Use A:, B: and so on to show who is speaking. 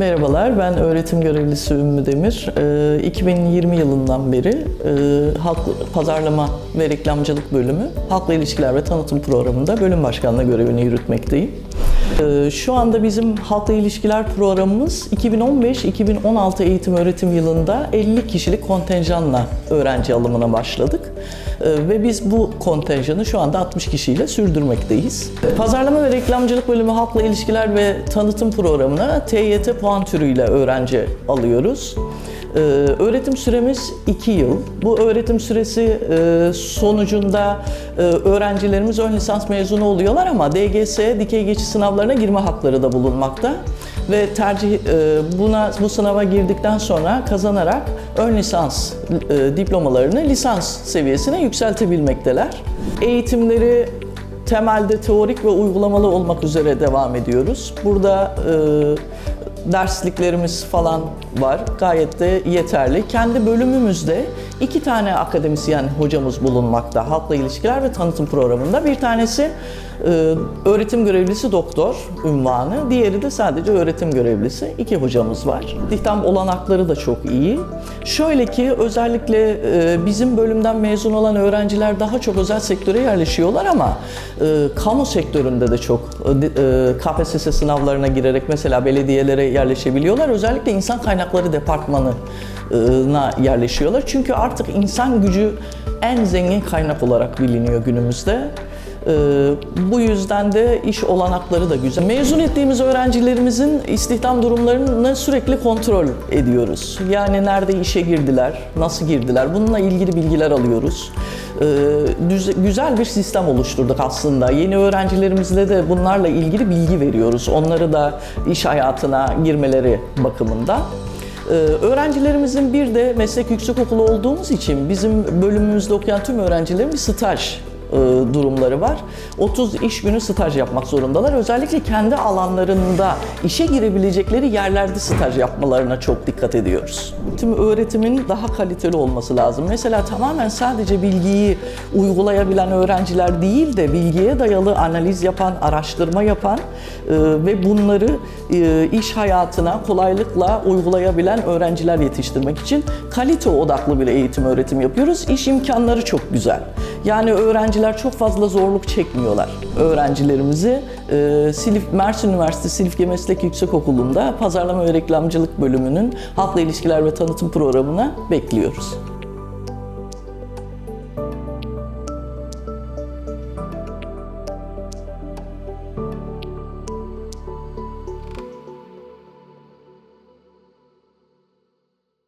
A: Merhabalar, ben öğretim görevlisi Ümmü Demir. Ee, 2020 yılından beri e, Halk Pazarlama ve Reklamcılık Bölümü Halkla İlişkiler ve Tanıtım Programı'nda bölüm başkanlığı görevini yürütmekteyim. Ee, Şu anda bizim Halkla İlişkiler programımız 2015-2016 eğitim öğretim yılında 50 kişilik kontenjanla öğrenci alımına başladık. Ee, Ve biz bu kontenjanı şu anda 60 kişiyle sürdürmekteyiz. Pazarlama ve Reklamcılık Bölümü Halkla İlişkiler ve Tanıtım Programı'na TYT puan türüyle öğrenci alıyoruz. Ee, öğretim süremiz 2 yıl. Bu öğretim süresi e, sonucunda e, öğrencilerimiz ön lisans mezunu oluyorlar ama DGS, dikey geçiş sınavlarına girme hakları da bulunmakta. Ve tercih e, buna bu sınava girdikten sonra kazanarak ön lisans e, diplomalarını lisans seviyesine yükseltebilmekteler. Eğitimleri temelde teorik ve uygulamalı olmak üzere devam ediyoruz. Burada e, dersliklerimiz falan var. Gayet de yeterli. Kendi bölümümüzde iki tane akademisyen hocamız bulunmakta. Halkla ilişkiler ve tanıtım programında. Bir tanesi e, öğretim görevlisi doktor ünvanı. Diğeri de sadece öğretim görevlisi. İki hocamız var. İstihdam olanakları da çok iyi. Şöyle ki özellikle e, bizim bölümden mezun olan öğrenciler daha çok özel sektöre yerleşiyorlar ama e, kamu sektöründe de çok KPSS sınavlarına girerek mesela belediyelere yerleşebiliyorlar. Özellikle insan kaynakları departmanına yerleşiyorlar. Çünkü artık insan gücü en zengin kaynak olarak biliniyor günümüzde. Ee, bu yüzden de iş olanakları da güzel. Mezun ettiğimiz öğrencilerimizin istihdam durumlarını sürekli kontrol ediyoruz. Yani nerede işe girdiler, nasıl girdiler, bununla ilgili bilgiler alıyoruz. Ee, güzel bir sistem oluşturduk aslında. Yeni öğrencilerimizle de bunlarla ilgili bilgi veriyoruz. Onları da iş hayatına girmeleri bakımından. Ee, öğrencilerimizin bir de meslek yüksekokulu olduğumuz için bizim bölümümüzde okuyan tüm öğrencilerin bir staj e, durumları var. 30 iş günü staj yapmak zorundalar. Özellikle kendi alanlarında işe girebilecekleri yerlerde staj yapmalarına çok dikkat ediyoruz. Tüm öğretimin daha kaliteli olması lazım. Mesela tamamen sadece bilgiyi uygulayabilen öğrenciler değil de bilgiye dayalı analiz yapan, araştırma yapan e, ve bunları e, iş hayatına kolaylıkla uygulayabilen öğrenciler yetiştirmek için kalite odaklı bir eğitim öğretim yapıyoruz. İş imkanları çok güzel. Yani öğrenciler çok fazla zorluk çekmiyorlar. Öğrencilerimizi e, Silif, Mersin Üniversitesi Silifke Meslek Yüksekokulu'nda Pazarlama ve Reklamcılık bölümünün Halkla İlişkiler ve Tanıtım programına bekliyoruz.